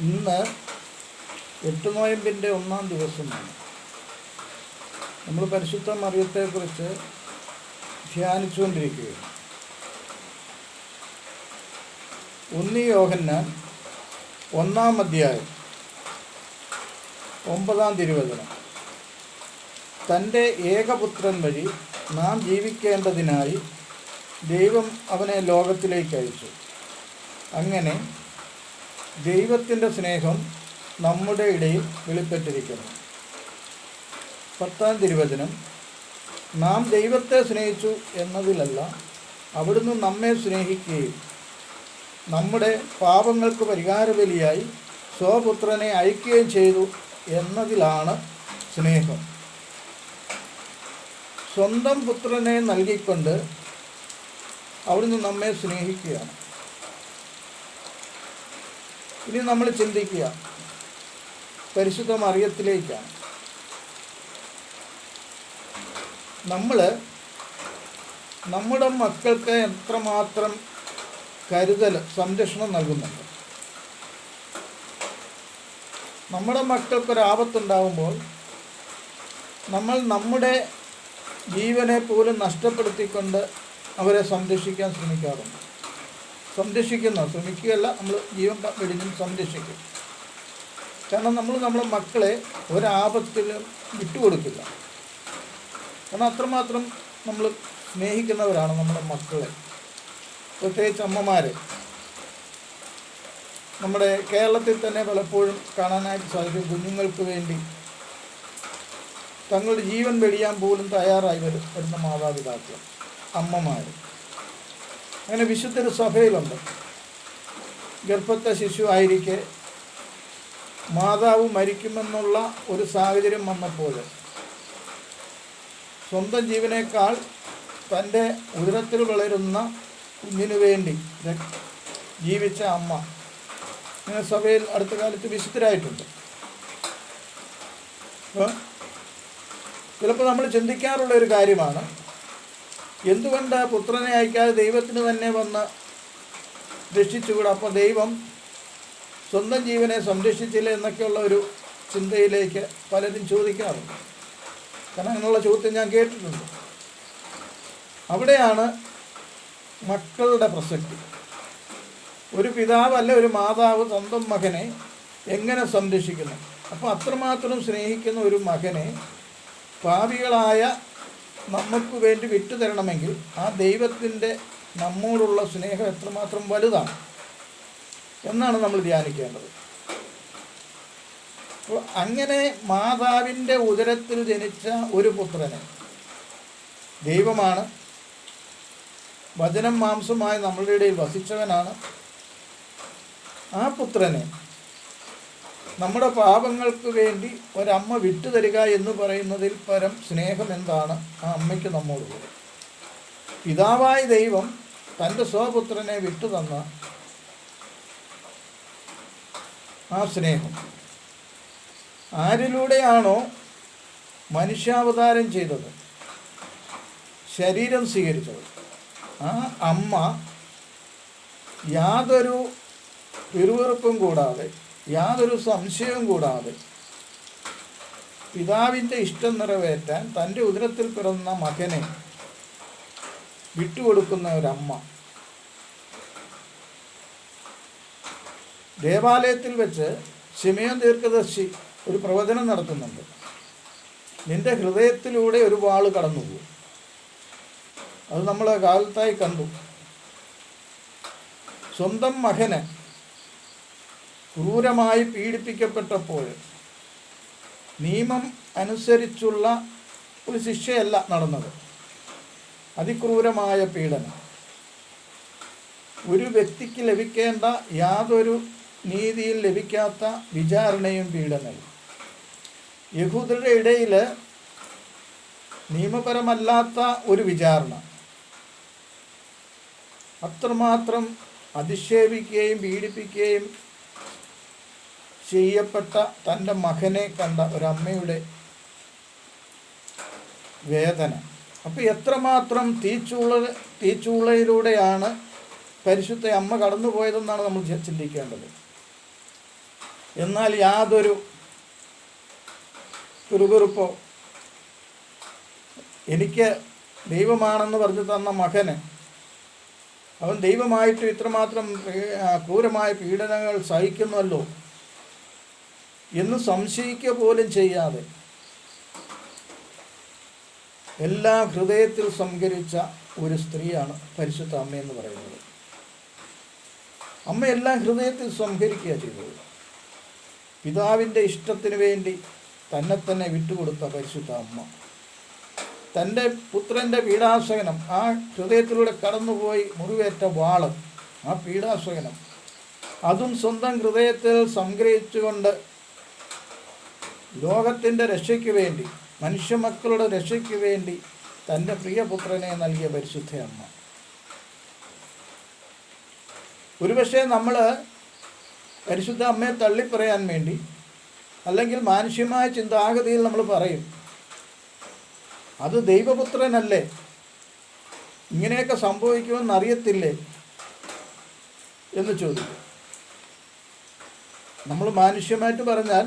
ഇന്ന് എട്ട് നോയമ്പിന്റെ ഒന്നാം ദിവസമാണ്. നമ്മൾ പരിശുദ്ധ മറിയത്തെക്കുറിച്ച് ധ്യാനിച്ചുകൊണ്ടിരിക്കുകയാണ്. ഒന്നി യോഹന്നാൻ ഒന്നാം അധ്യായം ഒമ്പതാം തിരുവചനം. തന്റെ ഏകപുത്രൻ വഴി നാം ജീവിക്കേണ്ടതിനായി ദൈവം അവനെ ലോകത്തിലേക്ക് അയച്ചു. അങ്ങനെ ദൈവത്തിന്റെ സ്നേഹം നമ്മുടെ ഇടയിൽ വെളിപ്പെട്ടിരിക്കുന്നു. പത്താം തിരുവചനം നാം ദൈവത്തെ സ്നേഹിച്ചു എന്നതിലല്ല അവിടുന്ന് നമ്മെ സ്നേഹിക്കുകയും നമ്മുടെ പാപങ്ങൾക്ക് പരിഹാരബലിയായി സ്വപുത്രനെ അയക്കുകയും ചെയ്തു എന്നതിലാണ് സ്നേഹം. സ്വന്തം പുത്രനെ നൽകിക്കൊണ്ട് അവിടുന്ന് നമ്മെ സ്നേഹിക്കുകയാണ്. ഇനി നമ്മൾ ചിന്തിക്കുക. പരിശുദ്ധ മറിയത്തിലേക്കാണ് നമ്മൾ നമ്മുടെ മക്കൾക്ക് എത്രമാത്രം കരുതൽ സംരക്ഷണം നൽകുന്നുണ്ട്. നമ്മുടെ മക്കൾക്കൊരാപത്തുണ്ടാകുമ്പോൾ നമ്മൾ നമ്മുടെ ജീവനെ പോലും നഷ്ടപ്പെടുത്തിക്കൊണ്ട് അവരെ സംരക്ഷിക്കാൻ ശ്രമിക്കാറുണ്ട്. സംരക്ഷിക്കുന്ന ശ്രമിക്കുകയല്ല നമ്മൾ ജീവൻ വെടിഞ്ഞും സംരക്ഷിക്കും. കാരണം നമ്മൾ നമ്മുടെ മക്കളെ ഒരാപത്തിലും വിട്ടുകൊടുക്കില്ല. കാരണം അത്രമാത്രം നമ്മൾ സ്നേഹിക്കുന്നവരാണ് നമ്മുടെ മക്കളെ. പ്രത്യേകിച്ച് അമ്മമാരെ. നമ്മുടെ കേരളത്തിൽ തന്നെ പലപ്പോഴും കാണാനായിട്ട് സാധിക്കും കുഞ്ഞുങ്ങൾക്ക് വേണ്ടി. തങ്ങളുടെ ജീവൻ വെടിയാൻ പോലും തയ്യാറായി വരും വരുന്ന മാതാപിതാക്കൾ അമ്മമാർ അങ്ങനെ വിശുദ്ധൊരു സഭയിലുണ്ട്. ഗർഭത്തെ ശിശു ആയിരിക്കെ മാതാവ് മരിക്കുമെന്നുള്ള ഒരു സാഹചര്യം വന്നപ്പോൾ സ്വന്തം ജീവനേക്കാൾ തന്റെ ഉദരത്തിൽ വളരുന്ന കുഞ്ഞിനു വേണ്ടി ജീവിച്ച അമ്മ ഇങ്ങനെ സഭയിൽ അടുത്ത കാലത്ത് വിശുദ്ധരായിട്ടുണ്ട്. ചിലപ്പോൾ നമ്മൾ ചിന്തിക്കാറുള്ള ഒരു കാര്യമാണ് എന്തുകൊണ്ട് പുത്രനെ അയക്കാതെ ദൈവത്തിന് തന്നെ വന്ന് രക്ഷിച്ചുകൂടാ അപ്പോൾ ദൈവം സ്വന്തം ജീവനെ സംരക്ഷിച്ചില്ല എന്നൊക്കെയുള്ള ഒരു ചിന്തയിലേക്ക് പലരും ചോദിക്കാറുണ്ട്. കാരണം അങ്ങനെയുള്ള ചോദ്യം ഞാൻ കേട്ടിട്ടുണ്ട്. അവിടെയാണ് മക്കളുടെ പ്രസക്തി. ഒരു പിതാവല്ല ഒരു മാതാവ് സ്വന്തം മകനെ എങ്ങനെ സംരക്ഷിക്കുന്നു? അപ്പോൾ അത്രമാത്രം സ്നേഹിക്കുന്ന ഒരു മകനെ പാപികളായ നമുക്ക് വേണ്ടി വിട്ടുതരണമെങ്കിൽ ആ ദൈവത്തിന്റെ നമ്മോടുള്ള സ്നേഹം എത്രമാത്രം വലുതാണ് എന്നാണ് നമ്മൾ ധ്യാനിക്കേണ്ടത്. അപ്പോൾ അങ്ങനെ മാതാവിന്റെ ഉദരത്തിൽ ജനിച്ച ഒരു പുത്രനെ ദൈവമാണ്. വചനം മാംസമായി നമ്മളുടെ ഇടയിൽ വസിച്ചവനാണ്. ആ പുത്രനെ നമ്മുടെ പാപങ്ങൾക്ക് വേണ്ടി ഒരമ്മ വിട്ടുതരിക എന്ന് പറയുന്നതിൽ പരം സ്നേഹം എന്താണ്? ആ അമ്മയ്ക്ക് നമ്മോടുള്ളത്. പിതാവായ ദൈവം തന്റെ സ്വപുത്രനെ വിട്ടുതന്ന ആ സ്നേഹം. ആരിലൂടെയാണോ മനുഷ്യാവതാരം ചെയ്തത്? ശരീരം സ്വീകരിച്ചത്. ആ അമ്മ യാതൊരു പിറുവിറുപ്പും കൂടാതെ യാതൊരു സംശയവും കൂടാതെ പിതാവിന്റെ ഇഷ്ടം നിറവേറ്റാൻ തന്റെ ഉദരത്തിൽ പിറന്ന മകനെ വിട്ടുകൊടുക്കുന്ന ഒരമ്മ. ദേവാലയത്തിൽ വെച്ച് ശിമയോൻ ദീർഘദർശി ഒരു പ്രവചനം നടത്തുന്നുണ്ട്. നിന്റെ ഹൃദയത്തിലൂടെ ഒരു വാൾ കടന്നു പോകും അത് നമ്മൾ കാലത്തായി കണ്ടു. സ്വന്തം മകന് ക്രൂരമായി പീഡിപ്പിക്കപ്പെട്ടപ്പോൾ നിയമം അനുസരിച്ചുള്ള ഒരു ശിക്ഷയല്ല നടന്നത്. അതിക്രൂരമായ പീഡനം. ഒരു വ്യക്തിക്ക് ലഭിക്കേണ്ട യാതൊരു നീതിയിൽ ലഭിക്കാത്ത വിചാരണയും പീഡനവും. യഹൂദരുടെ ഇടയിൽ നിയമപരമല്ലാത്ത ഒരു വിചാരണ. അത്രമാത്രം അധിക്ഷേപിക്കുകയും പീഡിപ്പിക്കുകയും ചെയ്യപ്പെട്ട തന്റെ മകനെ കണ്ട ഒരമ്മയുടെ വേദന. അപ്പോൾ എത്രമാത്രം തീച്ചൂള തീച്ചൂളയിലൂടെയാണ് പരിശുദ്ധ അമ്മ കടന്നുപോയതെന്നാണ് നമ്മൾ ചിന്തിക്കേണ്ടത്. എന്നാൽ യാതൊരു കുറുകുറുപ്പോ എനിക്ക് ദൈവമാണെന്ന് പറഞ്ഞു തന്ന മകന് അവൻ ദൈവമായിട്ട് ഇത്രമാത്രം ക്രൂരമായ പീഡനങ്ങൾ സഹിക്കുമല്ലോ എന്ന് സംശയിക്കുക പോലും ചെയ്യാതെ എല്ലാ ഹൃദയത്തിൽ സംഹരിച്ച ഒരു സ്ത്രീയാണ് പരിശുദ്ധ അമ്മ എന്ന് പറയുന്നത്. അമ്മ എല്ലാം ഹൃദയത്തിൽ സംഹരിക്കുക ചെയ്തത്. പിതാവിന്റെ ഇഷ്ടത്തിന് വേണ്ടി തന്നെ തന്നെ വിട്ടുകൊടുത്ത പരിശുദ്ധ അമ്മ. തന്റെ പുത്രന്റെ പീഡാസകനം ആ ഹൃദയത്തിലൂടെ കടന്നുപോയി മുറിവേറ്റ വാൾ ആ പീഡാസകനം അതും സ്വന്തം ഹൃദയത്തിൽ സംഗ്രഹിച്ചുകൊണ്ട് ലോകത്തിന്റെ രക്ഷയ്ക്ക് വേണ്ടി മനുഷ്യമക്കളുടെ രക്ഷയ്ക്ക് വേണ്ടി തന്റെ പ്രിയപുത്രനെ നൽകിയ പരിശുദ്ധ അമ്മ. ഒരുപക്ഷെ നമ്മൾ പരിശുദ്ധ അമ്മയെ തള്ളിപ്പറയാൻ വേണ്ടി അല്ലെങ്കിൽ മാനുഷ്യമായ ചിന്താഗതിയിൽ നമ്മൾ പറയും അത് ദൈവപുത്രനല്ലേ? ഇങ്ങനെയൊക്കെ സംഭവിക്കുമെന്ന് അറിയത്തില്ലേ? എന്ന് ചോദിക്കും. നമ്മൾ മാനുഷ്യമായിട്ട് പറഞ്ഞാൽ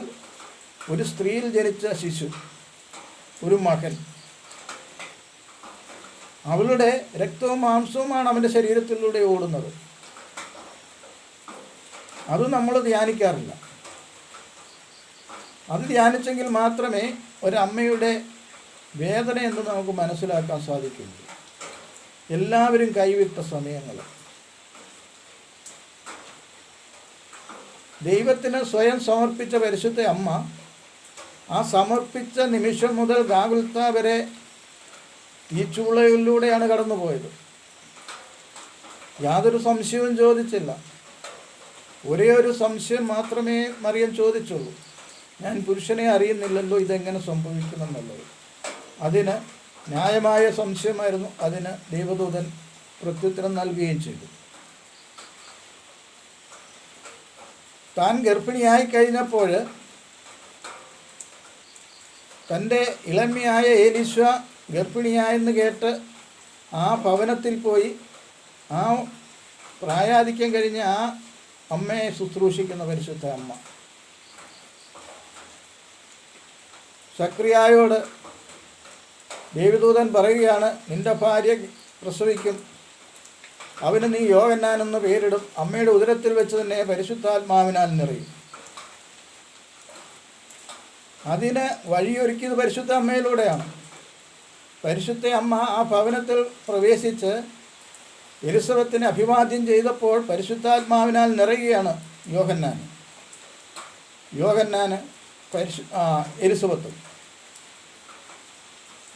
ഒരു സ്ത്രീയിൽ ജനിച്ച ശിശു ഒരു മകൻ. അവളുടെ രക്തവും മാംസവുമാണ് അവന്റെ ശരീരത്തിലൂടെ ഓടുന്നത്. അത് നമ്മൾ ധ്യാനിക്കാറില്ല. അത് ധ്യാനിച്ചെങ്കിൽ മാത്രമേ ഒരമ്മയുടെ വേദന എന്ന് നമുക്ക് മനസ്സിലാക്കാൻ സാധിക്കുള്ളൂ എല്ലാവരും കൈവിട്ട സമയങ്ങൾ. ദൈവത്തിന് സ്വയം സമർപ്പിച്ച പരിശുദ്ധ അമ്മ ആ സമർപ്പിച്ച നിമിഷം മുതൽ ഗാകുൽത്ത വരെ ഈ ചൂളയിലൂടെയാണ് കടന്നുപോയത്. യാതൊരു സംശയവും ചോദിച്ചില്ല. ഒരേ ഒരു സംശയം മാത്രമേ മറിയം ചോദിച്ചുള്ളൂ. ഞാൻ പുരുഷനെ അറിയുന്നില്ലല്ലോ ഇതെങ്ങനെ സംഭവിക്കുമെന്നുള്ളത്. അതിന് ന്യായമായ സംശയമായിരുന്നു. അതിന് ദൈവദൂതൻ പ്രത്യുത്തരം നൽകുകയും ചെയ്തു. താൻ ഗർഭിണിയായി കഴിഞ്ഞപ്പോൾ തന്റെ ഇളമയായ ഏലീശ്വ ഗർഭിണിയായെന്ന് കേട്ട് ആ ഭവനത്തിൽ പോയി ആ പ്രായാധിക്യം കഴിഞ്ഞ് ആ അമ്മയെ ശുശ്രൂഷിക്കുന്ന പരിശുദ്ധ അമ്മ. സക്രിയായോട് ദേവിദൂതൻ പറയുകയാണ് നിന്റെ ഭാര്യ പ്രസവിക്കും. അവന് നീ യോഗന്നാനെന്ന് പേരിടും. അമ്മയുടെ ഉദരത്തിൽ വെച്ച് തന്നെ പരിശുദ്ധാത്മാവിനാൽ നിറയും. അതിന് വഴിയൊരുക്കിയത് പരിശുദ്ധ അമ്മയിലൂടെയാണ്. പരിശുദ്ധ അമ്മ ആ ഭവനത്തിൽ പ്രവേശിച്ച് എലിസബത്തിനെ അഭിവാദ്യം ചെയ്തപ്പോൾ പരിശുദ്ധാത്മാവിനാൽ നിറയുകയാണ് യോഹന്നാൻ യോഹന്നാൻ പരിശു എലിസബത്ത്.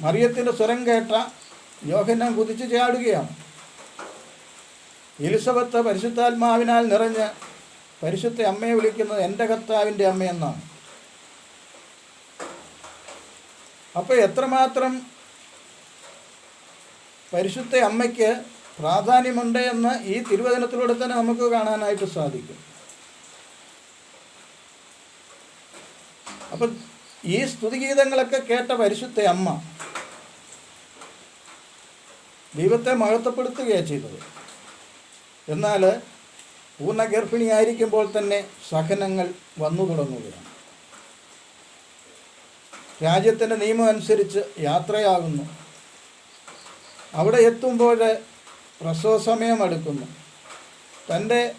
മറിയത്തിന്റെ സ്വരം കേട്ട യോഹന്നാൻ കുതിച്ചു ചാടുകയാണ്. എലിസബത്ത് പരിശുദ്ധാത്മാവിനാൽ നിറഞ്ഞ് പരിശുദ്ധ അമ്മയെ വിളിക്കുന്നത് എന്റെ കർത്താവിന്റെ അമ്മയെന്നാണ്. അപ്പോൾ എത്രമാത്രം പരിശുദ്ധ അമ്മയ്ക്ക് പ്രാധാന്യമുണ്ട് എന്ന് ഈ തിരുവചനത്തിലൂടെ തന്നെ നമുക്ക് കാണാനായിട്ട് സാധിക്കും. അപ്പം ഈ സ്തുതിഗീതങ്ങളൊക്കെ കേട്ട പരിശുദ്ധ അമ്മ ദൈവത്തെ മഹത്വപ്പെടുത്തുകയാണ് ചെയ്തത്. എന്നാൽ പൂർണ ഗർഭിണിയായിരിക്കുമ്പോൾ തന്നെ സഹനങ്ങൾ വന്നു തുടങ്ങുകയാണ്. രാജ്യത്തിന്റെ നിയമം അനുസരിച്ച് യാത്രയാകുന്നു. അവിടെ എത്തുമ്പോൾ പ്രസവ സമയം അടുക്കുന്നു. തന്റെ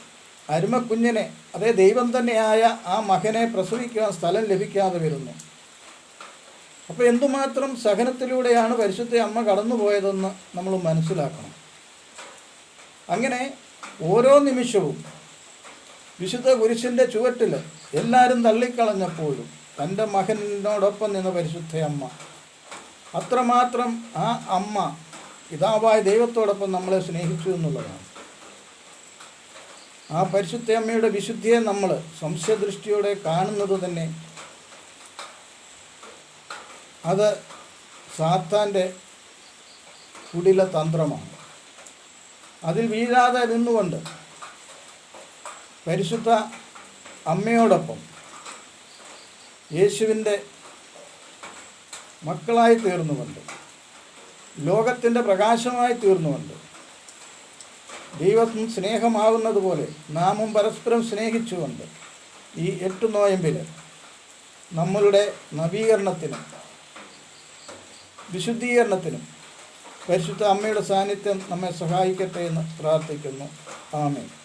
അരുമക്കുഞ്ഞിനെ അതേ ദൈവം തന്നെയായ ആ മകനെ പ്രസവിക്കാൻ സ്ഥലം ലഭിക്കാതെ വരുന്നു. അപ്പോൾ എന്തുമാത്രം സഹനത്തിലൂടെയാണ് പരിശുദ്ധ അമ്മ കടന്നുപോയതെന്ന് നമ്മൾ മനസ്സിലാക്കണം. അങ്ങനെ ഓരോ നിമിഷവും വിശുദ്ധ കുരിശിന്റെ ചുവട്ടിൽ എല്ലാവരും തള്ളിക്കളഞ്ഞപ്പോഴും തന്റെ മകനോടൊപ്പം നിന്ന പരിശുദ്ധ അമ്മ അത്രമാത്രം ആ അമ്മ പിതാവായ ദൈവത്തോടൊപ്പം നമ്മളെ സ്നേഹിച്ചു എന്നുള്ളതാണ്. ആ പരിശുദ്ധ അമ്മയുടെ വിശുദ്ധിയെ നമ്മൾ സംശയദൃഷ്ടിയോടെ കാണുന്നത് തന്നെ അത് സാത്താന്റെ കുടില തന്ത്രമാണ്. അതിൽ വീഴാതെ നിന്നുകൊണ്ട് പരിശുദ്ധ അമ്മയോടൊപ്പം യേശുവിന്റെ മക്കളായി തീർന്നുകൊണ്ട് ലോകത്തിന്റെ പ്രകാശമായി തീർന്നുകൊണ്ട് ദൈവം സ്നേഹമാകുന്നത് പോലെ നാമും പരസ്പരം സ്നേഹിച്ചുകൊണ്ട് ഈ എട്ട് നോയമ്പിൽ നമ്മളുടെ നവീകരണത്തിനും വിശുദ്ധീകരണത്തിനും പരിശുദ്ധ അമ്മയുടെ സാന്നിധ്യം നമ്മെ സഹായിക്കട്ടെ എന്ന് പ്രാർത്ഥിക്കുന്നു. ആമേൻ.